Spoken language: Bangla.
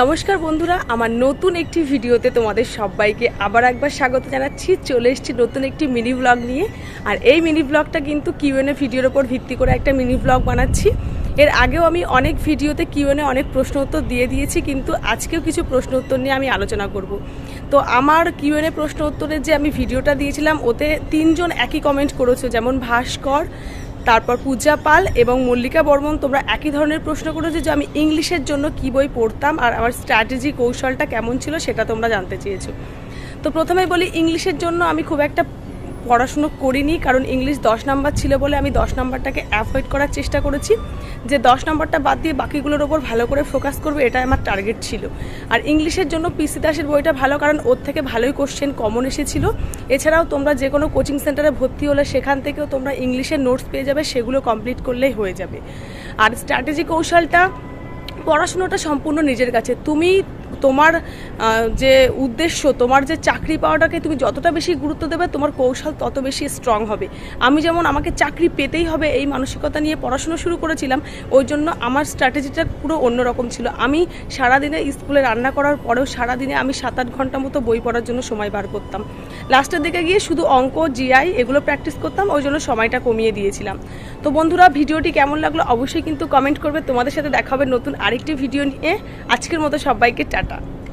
নমস্কার বন্ধুরা, আমার নতুন একটি ভিডিওতে তোমাদের সবাইকে আবার একবার স্বাগত জানাচ্ছি। চলে এসেছি নতুন একটি মিনি ব্লগ নিয়ে। আর এই মিনি ব্লগটা কিন্তু কিউএনএ ভিডিওর ওপর ভিত্তি করে একটা মিনি ব্লগ বানাচ্ছি। এর আগেও আমি অনেক ভিডিওতে কিউএনএ অনেক প্রশ্ন উত্তর দিয়ে দিয়েছি, কিন্তু আজকেও কিছু প্রশ্ন উত্তর নিয়ে আমি আলোচনা করব। তো আমার কিউএনএ প্রশ্ন উত্তরের যে আমি ভিডিওটা দিয়েছিলাম, ওতে তিনজন একই কমেন্ট করেছ, যেমন ভাস্কর তারপর পূজা পাল এবং মল্লিকা বর্মন, তোমরা একই ধরনের প্রশ্ন করেছ যে আমি ইংলিশের জন্য কী বই পড়তাম আর আমার স্ট্র্যাটেজি কৌশলটা কেমন ছিল সেটা তোমরা জানতে চেয়েছো। তো প্রথমে বলি, ইংলিশের জন্য আমি খুব একটা পড়াশুনো করিনি, কারণ ইংলিশ দশ নাম্বার ছিল বলে আমি দশ নাম্বারটাকে অ্যাভয়েড করার চেষ্টা করেছি। যে দশ নাম্বারটা বাদ দিয়ে বাকিগুলোর ওপর ভালো করে ফোকাস করবে, এটাই আমার টার্গেট ছিল। আর ইংলিশের জন্য পিসি দাসের বইটা ভালো, কারণ ওর থেকে ভালোই কোশ্চেন কমন এসেছিল। এছাড়াও তোমরা যে কোনো কোচিং সেন্টারে ভর্তি হলে সেখান থেকেও তোমরা ইংলিশের নোটস পেয়ে যাবে, সেগুলো কমপ্লিট করলেই হয়ে যাবে। আর স্ট্র্যাটেজি কৌশলটা, পড়াশুনোটা সম্পূর্ণ নিজের কাছে। তুমি তোমার যে উদ্দেশ্য, তোমার যে চাকরি পাওয়াটাকে তুমি যতটা বেশি গুরুত্ব দেবে, তোমার কৌশল তত বেশি স্ট্রং হবে। আমি যেমন, আমাকে চাকরি পেতেই হবে এই মানসিকতা নিয়ে পড়াশুনো শুরু করেছিলাম, ওই জন্য আমার স্ট্র্যাটেজিটা পুরো অন্যরকম ছিল। আমি সারাদিনে স্কুলে রান্না করার পরেও সারাদিনে আমি সাত আট ঘণ্টা মতো বই পড়ার জন্য সময় বার করতাম। লাস্টের দিকে গিয়ে শুধু অঙ্ক জিআই এগুলো প্র্যাকটিস করতাম, ওই জন্য সময়টা কমিয়ে দিয়েছিলাম। তো বন্ধুরা, ভিডিওটি কেমন লাগল অবশ্যই কিন্তু কমেন্ট করবে। তোমাদের সাথে দেখা হবে নতুন আরেকটি ভিডিও নিয়ে। আজকের মতো সবাইকে টাটা